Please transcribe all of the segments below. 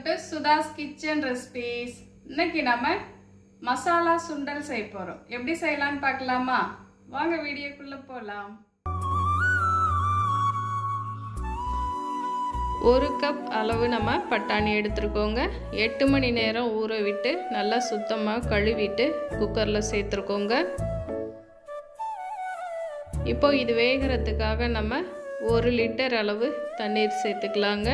Welcome to Sudha's kitchen recipes இன்னைக்கு நம்ம மசாலா சுண்டல் செய்ய போகிறோம் எப்படி செய்யலாம்னு பார்க்கலாமா? வாங்க வீடியோக்குள்ளே போகலாம் ஒரு கப் அளவு நம்ம பட்டாணி எடுத்துருக்கோங்க. எட்டு மணி நேரம் ஊற விட்டு நல்லா சுத்தமாக கழுவிட்டு குக்கரில் சேர்த்துருக்கோங்க. இப்போ இது வேகிறதுக்காக நம்ம ஒரு லிட்டர் அளவு தண்ணீர் சேர்த்துக்கலாங்க.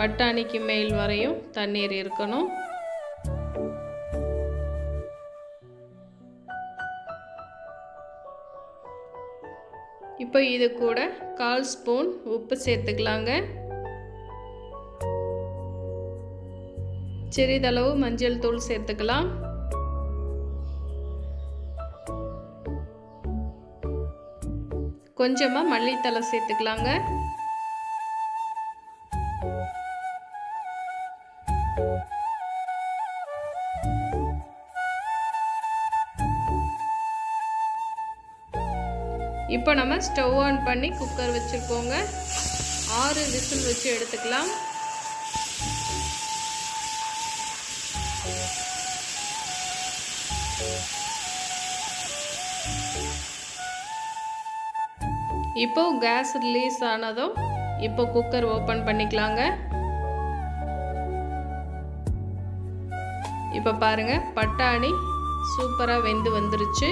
பட்டாணிக்கு மேல் வரையும் தண்ணீர் இருக்கணும். இப்போ இது கூட கால் ஸ்பூன் உப்பு சேர்த்துக்கலாங்க. சிறிதளவு மஞ்சள் தூள் சேர்த்துக்கலாம். கொஞ்சமாக மல்லித்தலை சேர்த்துக்கலாங்க. இப்போ நம்ம ஸ்டவ் ஆன் பண்ணி குக்கர் வச்சுருக்கோங்க. ஆறு விசில் வச்சு எடுத்துக்கலாம். இப்போ கேஸ் ரிலீஸ் ஆனதும் இப்போ குக்கர் ஓப்பன் பண்ணிக்கலாங்க. இப்போ பாருங்க பட்டாணி சூப்பராக வெந்து வந்துருச்சு.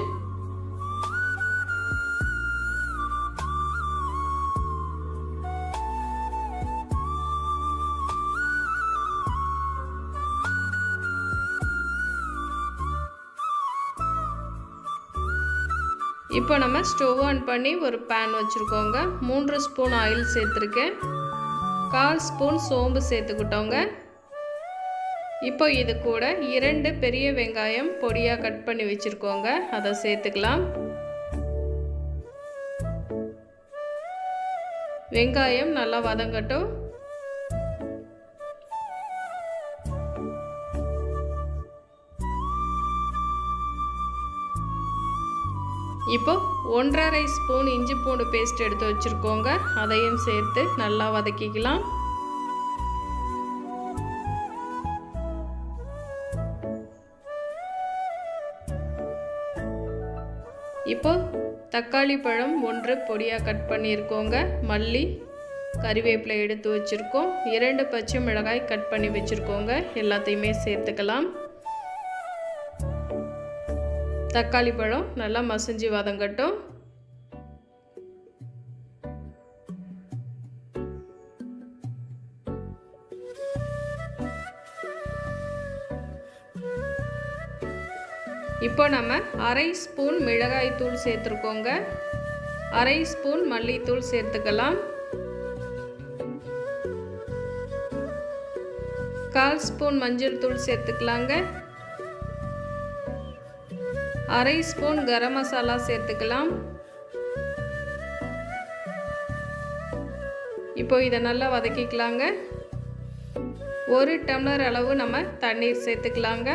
இப்போ நம்ம ஸ்டவ் ஆன் பண்ணி ஒரு பேன் வச்சுருக்கோங்க. மூன்று ஸ்பூன் ஆயில் சேர்த்துருக்கேன். கால் ஸ்பூன் சோம்பு சேர்த்துக்கிட்டோங்க. இப்போ இது கூட இரண்டு பெரிய வெங்காயம் பொடியாக கட் பண்ணி வச்சுருக்கோங்க. அதை சேர்த்துக்கலாம். வெங்காயம் நல்லா வதங்கட்டும். இப்போ ஒன்றரை ஸ்பூன் இஞ்சி பூண்டு பேஸ்ட் எடுத்து வச்சுருக்கோங்க. அதையும் சேர்த்து நல்லா வதக்கிக்கலாம். இப்போ தக்காளி பழம் ஒன்று பொடியாக கட் பண்ணியிருக்கோங்க. மல்லி கறிவேப்பிலை எடுத்து வச்சுருக்கோம். இரண்டு பச்சை மிளகாய் கட் பண்ணி வச்சுருக்கோங்க. எல்லாத்தையுமே சேர்த்துக்கலாம். தக்காளி பழம் நல்லா மசிஞ்சு வதங்கட்டும். இப்போ நம்ம அரை ஸ்பூன் மிளகாய் தூள் சேர்த்துருக்கோங்க. அரை ஸ்பூன் மல்லித்தூள் சேர்த்துக்கலாம். கால் ஸ்பூன் மஞ்சள் தூள் சேர்த்துக்கலாங்க. அரை ஸ்பூன் கரம் மசாலா சேர்த்துக்கலாம். இப்போ இதை நல்லா வதக்கிக்கலாங்க. ஒரு டம்ளர் அளவு நம்ம தண்ணீர் சேர்த்துக்கலாங்க.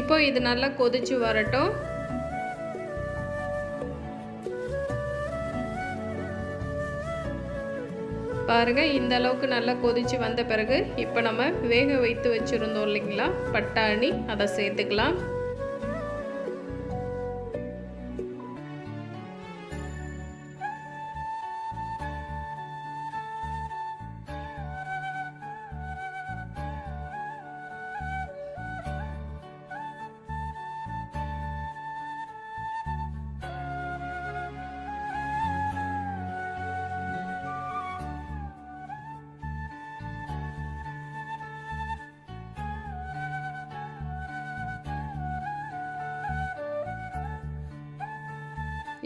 இப்போ இது நல்லா கொதிச்சு வரட்டும். பாருங்க இந்த அளவுக்கு நல்லா கொதிச்சு வந்த பிறகு இப்போ நம்ம வேக வைத்து வச்சுருந்தோம் இல்லைங்களா? பட்டாணி அதை சேர்த்துக்கலாம்.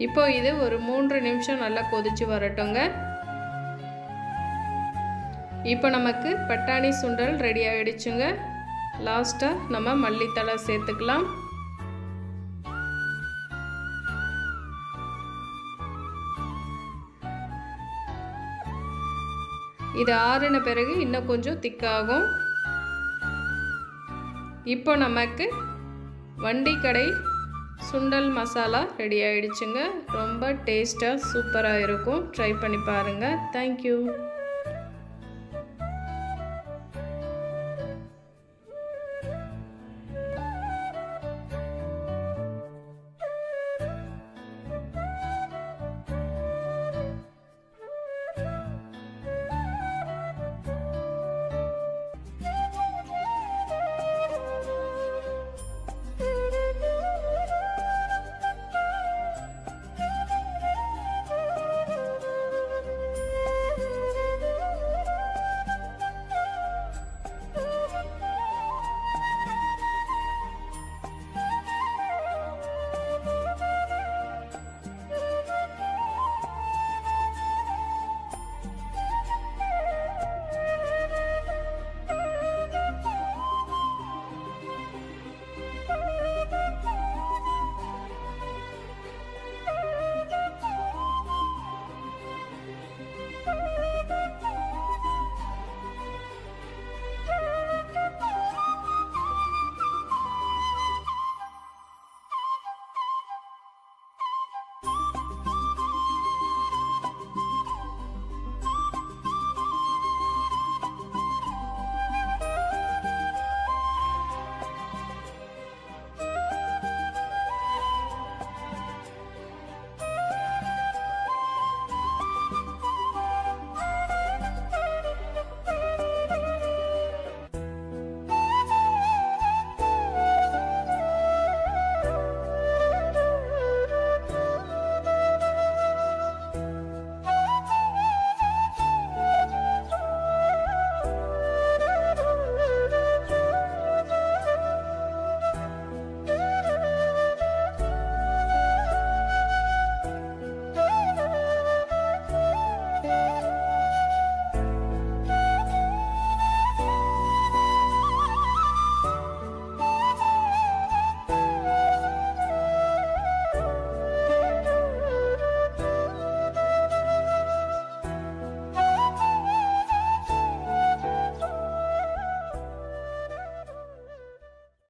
இப்போ இது ஒரு மூன்று நிமிஷம் நல்லா கொதிச்சு வரட்டுங்க. இப்போ நமக்கு பட்டாணி சுண்டல் ரெடி ஆகிடுச்சுங்க லாஸ்ட்டாக நம்ம மல்லித்தலை சேர்த்துக்கலாம். இது ஆறின பிறகு இன்னும் கொஞ்சம் திக்காகும். இப்போ நமக்கு வண்டி கடை சுண்டல் மசாலா ரெடி ஆகிடுச்சுங்க ரொம்ப டேஸ்ட்டாக சூப்பராக இருக்கும். ட்ரை பண்ணி பாருங்கள் தேங்க்யூ